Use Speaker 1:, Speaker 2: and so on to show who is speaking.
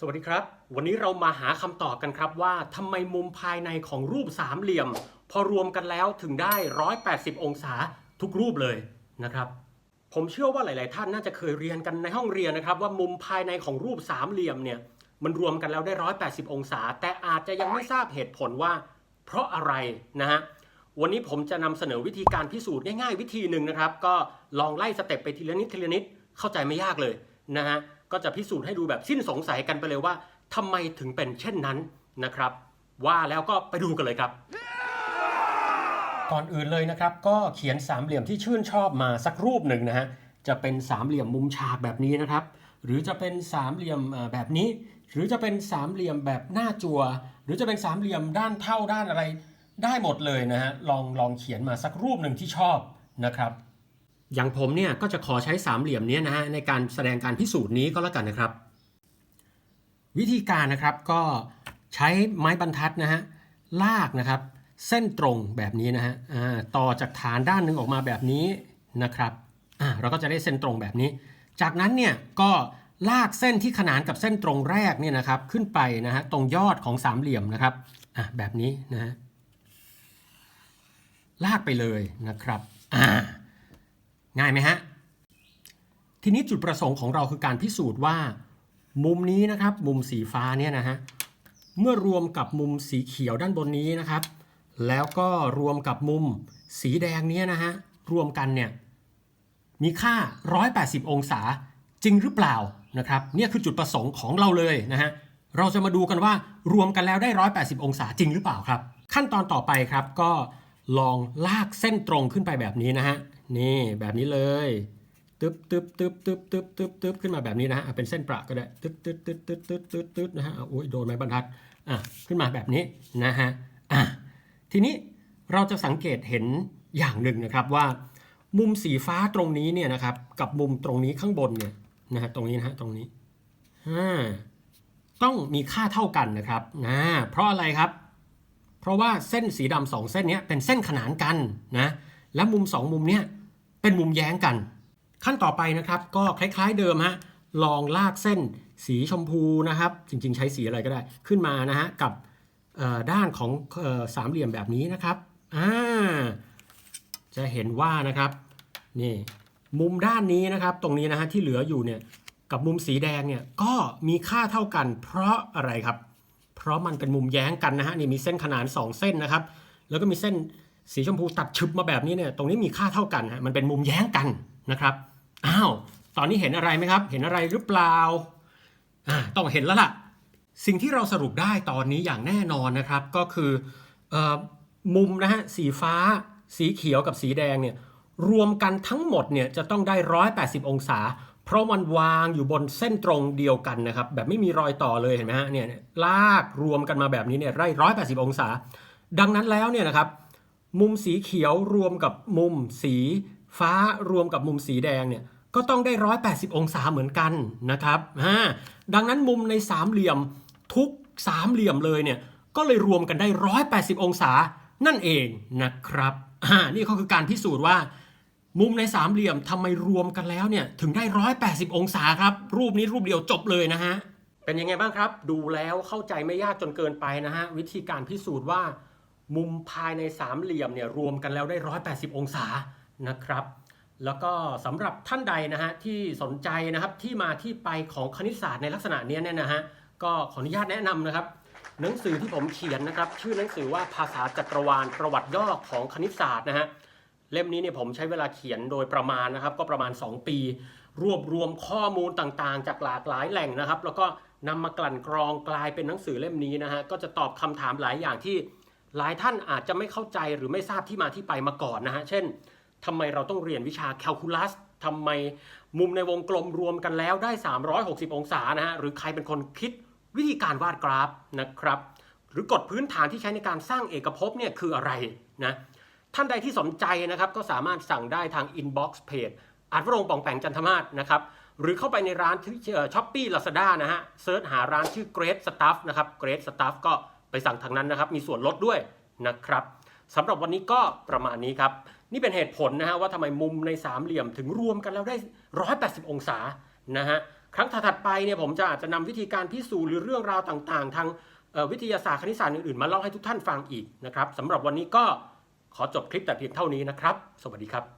Speaker 1: สวัสดีครับ วันนี้เรามาหาคำตอบกันครับว่าทำไมมุมภายในของรูปสามเหลี่ยม พอรวมกันแล้วถึงได้ 180 องศาทุกรูปเลยนะครับ ผมเชื่อว่าหลาย ๆ ท่านน่าจะเคยเรียนกันในห้องเรียนนะครับ ว่ามุมภายในของรูปสามเหลี่ยมเนี่ยมันรวมกันแล้วได้ 180 องศา แต่อาจจะยังไม่ทราบเหตุผลว่า เพราะอะไรนะฮะวันนี้ผมจะนำเสนอวิธีการพิสูจน์ง่าย ๆ วิธีหนึ่งนะครับ ก็ลองไล่สเต็ปไปทีละนิดทีละนิดเข้าใจไม่ยากเลยนะฮะ ก็จะพิสูจน์ให้ดูแบบสิ้นสงสัยกันไปเลยว่าทำไมถึงเป็นเช่นนั้นนะครับ ว่าแล้วก็ไปดูกันเลยครับ ก่อนอื่นเลยนะครับ ก็เขียนสามเหลี่ยมที่ชื่นชอบมาสักรูปหนึ่งนะฮะจะเป็นสามเหลี่ยมมุมฉากแบบนี้นะครับ หรือจะเป็นสามเหลี่ยมแบบนี้ หรือจะเป็นสามเหลี่ยมแบบหน้าจัวหรือจะเป็นสามเหลี่ยมด้านเท่าด้านอะไรได้หมดเลยนะฮะลองลองเขียนมาสักรูปหนึ่งที่ชอบนะครับ อย่างผมเนี่ยก็จะขอใช้สามเหลี่ยมนี้นะฮะในการแสดงการพิสูจน์นี้ก็แล้วกันนะครับ วิธีการนะครับก็ใช้ไม้บรรทัดนะฮะลากนะครับ เส้นตรงแบบนี้นะฮะต่อจากฐานด้านหนึ่งออกมาแบบนี้นะครับเราก็จะได้เส้นตรงแบบนี้ จากนั้นเนี่ยก็ลากเส้นที่ขนานกับเส้นตรงแรกเนี่ยนะครับขึ้นไปนะฮะตรงยอดของสามเหลี่ยมนะครับอะแบบนี้นะฮะลากไปเลยนะครับอ่า ง่ายไหมฮะ ทีนี้จุดประสงค์ของเราคือการพิสูจน์ว่า มุมนี้นะครับ มุมสีฟ้าเนี่ยนะฮะ เมื่อรวมกับมุมสีเขียวด้านบนนี้นะครับ แล้วก็รวมกับมุมสีแดงเนี้นะฮะ รวมกันเนี่ย มีค่า 180 องศาจริงหรือเปล่านะครับ เนี่ยคือจุดประสงค์ของเราเลยนะฮะ เราจะมาดูกันว่ารวมกันแล้วได้ 180 องศาจริงหรือเปล่าครับ ขั้นตอนต่อไปครับก็ลองลากเส้นตรงขึ้นไปแบบนี้นะฮะ นี่แบบนี้เลยตึ๊บตึ๊บตึ๊บตึ๊บตึ๊บตึ๊บตึ๊บขึ้นมาแบบนี้นะฮะเป็นเส้นประก็ได้ตึ๊บตึ๊บตึ๊บตึ๊บตึ๊บตึ๊บตึ๊บนะฮะโอ้ยโดนไม้บรรทัดอะขึ้นมาแบบนี้นะฮะอะทีนี้เราจะสังเกตเห็นอย่างหนึ่งนะครับว่า มุมสีฟ้าตรงนี้เนี่ยนะครับกับมุมตรงนี้ข้างบนเนี่ยนะฮะตรงนี้นะฮะตรงนี้อ่าต้องมีค่าเท่ากันนะครับนะเพราะอะไรครับ เพราะว่าเส้นสีดำสองเส้นนี้เป็นเส้นขนานกันนะและมุมสองมุมเนี้ย เป็นมุมแย้งกัน ขั้นต่อไปนะครับก็คล้ายๆเดิมฮะลองลากเส้นสีชมพูนะครับ จริงๆ ใช้สีอะไรก็ได้ขึ้นมานะฮะกับด้านของออสามเหลี่ยมแบบนี้นะครับอ่าจะเห็นว่านะครับนี่มุมด้านนี้นะครับ ตรงนี้นะฮะที่เหลืออยู่เนี่ยกับมุมสีแดงเนี่ยก็มีค่าเท่ากัน เพราะอะไรครับ เพราะมันเป็นมุมแย้งกันนะฮะนี่มีเส้นขนาน 2 เส้นนะครับ แล้วก็มีเส้น สีชมพูตัดชึบมาแบบนี้เนี่ยตรงนี้มีค่าเท่ากันฮะมันเป็นมุมแย้งกันนะครับอ้าวตอนนี้เห็นอะไรไหมครับ เห็นอะไรหรือเปล่าอ่าต้องเห็นแล้วล่ะ สิ่งที่เราสรุปได้ตอนนี้อย่างแน่นอนนะครับ ก็คือเอ่อมุมนะฮะสีฟ้า สีเขียวกับสีแดงเนี่ยรวมกันทั้งหมดเนี่ยจะต้องได้ 180 องศา เพราะมันวางอยู่บนเส้นตรงเดียวกันนะครับ แบบไม่มีรอยต่อเลยเห็นไหมฮะเนี่ยลากรวมกันมาแบบนี้เนี่ยได้180 องศา ดังนั้นแล้วเนี่ยนะครับ มุมสีเขียวรวมกับมุมสีฟ้ารวมกับมุมสีแดงเนี่ยก็ต้องได้ 180 องศาเหมือนกันนะครับอ่าดังนั้นมุมในสามเหลี่ยมทุกสามเหลี่ยมเลยเนี่ยก็เลยรวมกันได้ 180 องศานั่นเองนะครับนี่ก็คือการพิสูจน์ว่า มุมในสามเหลี่ยมทำไมรวมกันแล้วเนี่ยถึงได้ 180 องศาครับ รูปนี้รูปเดียวจบเลยนะฮะเป็นยังไงบ้างครับ ดูแล้วเข้าใจไม่ยากจนเกินไปนะฮะวิธีการพิสูจน์ว่า มุมภายในสามเหลี่ยมเนี่ยรวมกันแล้วได้ 180 องศานะครับ แล้วก็สำหรับท่านใดนะฮะที่สนใจนะครับที่มาที่ไปของคณิตศาสตร์ในลักษณะเนี้ยเนี่ยนะฮะก็ขออนุญาตแนะนำนะครับ หนังสือที่ผมเขียนนะครับ ชื่อหนังสือว่าภาษาจักรวาลประวัติย่อของคณิตศาสตร์นะฮะเล่มนี้เนี่ยผมใช้เวลาเขียนโดยประมาณนะครับ ก็ประมาณ 2 ปี รวบรวมข้อมูลต่างๆ จากหลากหลายแหล่งนะครับ แล้วก็นำมากลั่นกรองกลายเป็นหนังสือเล่มนี้นะฮะก็จะตอบคำถามหลายอย่างที่ หลายท่านอาจจะไม่เข้าใจหรือไม่ทราบที่มาที่ไปมาก่อนนะฮะ เช่นทำไมเราต้องเรียนวิชาแคลคูลัสทำไมมุมในวงกลมรวมกันแล้วได้ 360 องศานะฮะ หรือใครเป็นคนคิดวิธีการวาดกราฟนะครับ หรือกฎพื้นฐานที่ใช้ในการสร้างเอกภพเนี่ยคืออะไรนะ ท่านใดที่สนใจนะครับก็สามารถสั่งได้ทาง inbox page อาจวรงค์ปองแปงจันทมาศนะครับ หรือเข้าไปในร้านที่ช้อปปี้ลาซาด้านะฮะเซิร์ชหาร้านชื่อ Great Stuff นะครับ Great Stuff ก็ ไปสั่งทางนั้นนะครับ มีส่วนลดด้วยนะครับสำหรับวันนี้ก็ประมาณนี้ครับ นี่เป็นเหตุผลนะฮะว่าทำไมมุมในสามเหลี่ยมถึงรวมกันแล้วได้ 180 องศานะฮะครั้งถัดไปเนี่ยผมจะอาจจะนำวิธีการพิสูจน์หรือเรื่องราวต่างๆ ทางวิทยาศาสตร์คณิตศาสตร์อื่นๆมาเล่าให้ทุกท่านฟังอีกนะครับสำหรับวันนี้ก็ขอจบคลิปแต่เพียงเท่านี้นะครับ สวัสดีครับ